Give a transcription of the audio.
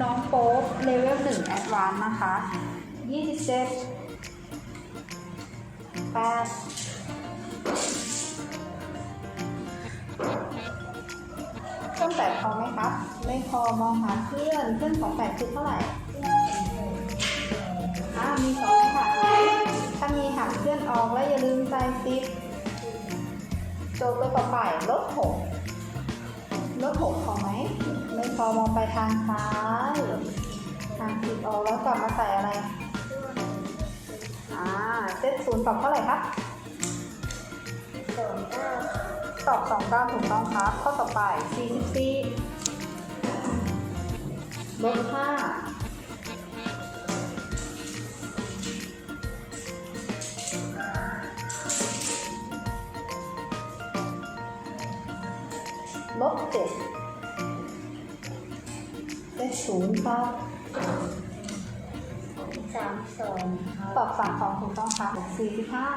น้องโป๊ปเลเวลหนึ่งแอดวานนะคะยี่สิบเจ็ดแปดเครื่องแปดพอไหมครับ ไม่พอมองหาเพื่อนเพื่อนของแปดคือเท่าไหร่อ่ามีสองค่ะ ถ้ามีหักเพื่อนออกแล้วอย่าลืมใจซิปโจทย์ตัวต่อไปลดหกลดหกพอไหม พอมองไปทางซ้ายทางสิบออกแล้วกลับมาใส่อะไร อ่า เซตศูนย์ตอบเท่าไหร่ครับสองเก้าตอบสองเก้าถูกต้องครับ ข้อต่อไปสี่สิบสี่ลดห้าลบเจ็ด ศูนย์เก้าสามสองปรับตอบสามสองถูกต้องค่ะสี่สิบห้า